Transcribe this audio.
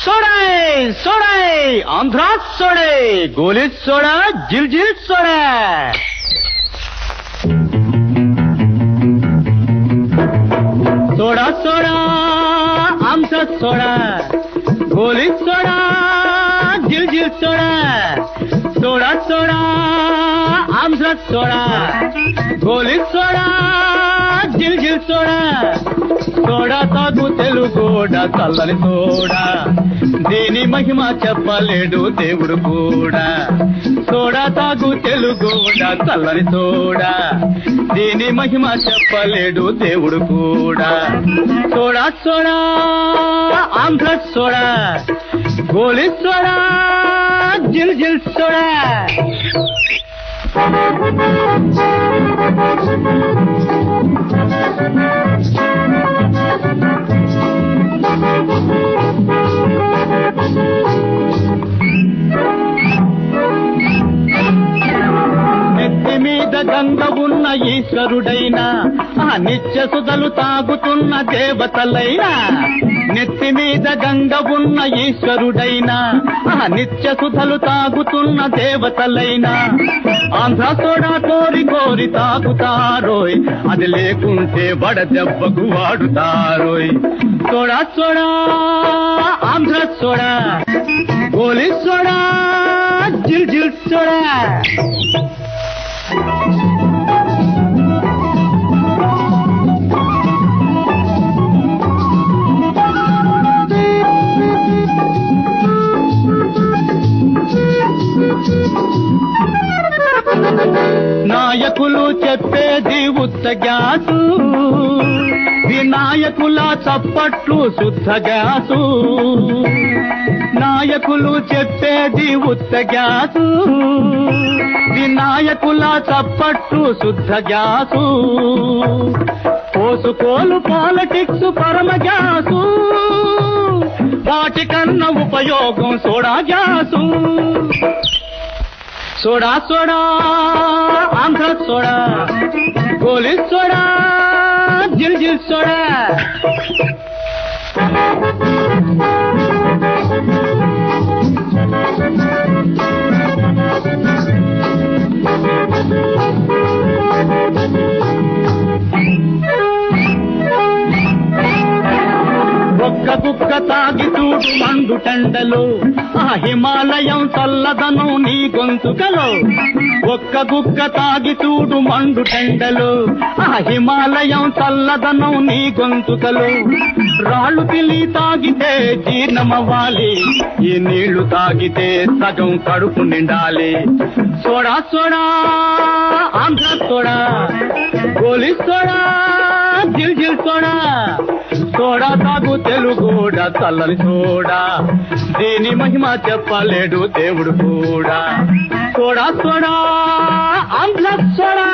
సోడాయ్ సోడాయ్ ఆంధ్ర సోడే గోలి సోడా జిల్ జిల్ soda soda soda Andhra soda గోలి సోడా జిల్ జిల్ soda soda soda Andhra soda గోలి సోడా తోడా జిల్ సోడా తాగు తెలుగోడ చల్లని తోడా. దీని మహిమ చెప్పలేడు దేవుడు కూడా. తోడా తాగు తెలుగోడ చల్లని తోడా. దీని మహిమ చెప్పలేడు దేవుడు కూడా. తోడా సోడా ఆంధ్ర సోడా గోలి సోడా జిల్ జిల్ సోడా. Thank you. గంగ ఉన్న ఈశ్వరుడైనా ఆ నిత్య సుధలు తాగుతున్న దేవతలైనా. నెత్తి మీద గంగ ఉన్న ఈశ్వరుడైనా నిత్య సుధలు తాగుతున్న దేవతలైనా ఆంధ్ర సోడా కోరి కోరి తాగుతారోయ్ అది లేకుంటే బడ దెబ్బకు వాడుతారోయ్. సోడా సోడా ఆంధ్ర సోడా గోలి సోడా జిల్ జిల్ సోడా. నాయకులు చెప్పేది ఉత్త గ్యాసు. వినాయకుల చప్పట్లు శుద్ధ గ్యాసు. నాయకులు చెప్పేది ఉత్త గ్యాసు. వినాయకుల చప్పట్లు శుద్ధ గ్యాసు. పోసుకోలు పాలిటిక్స్ పరమ గ్యాసు. వాటికన్నా ఉపయోగం soda gas. Soda soda Andhra soda గోలి సోడా జిల్ జిల్ సోడా ఒక్క కుక్క తాగి చూడు మండు టెండలు. ఆ హిమాలయం చల్లదనం నీ గొంతుకలో. ఒక్క కుక్క తాగి చూడు మండు టెండలు. ఆ హిమాలయం చల్లదనం నీ గొంతుకలో. రాళ్ళు పిల్లి తాగితే జీర్ణమవ్వాలి. ఈ నీళ్ళు తాగితే సగం కడుపు నిండాలి. సోడా సోడా ఆంధ్ర సోడా గోలి సోడా. జిల్ జిల్ సోడా సోడా తాగు తెలుగోడ చల్లని సోడా. దీని మహిమ చెప్పలేడు దేవుడు కూడా. Soda soda Andhra soda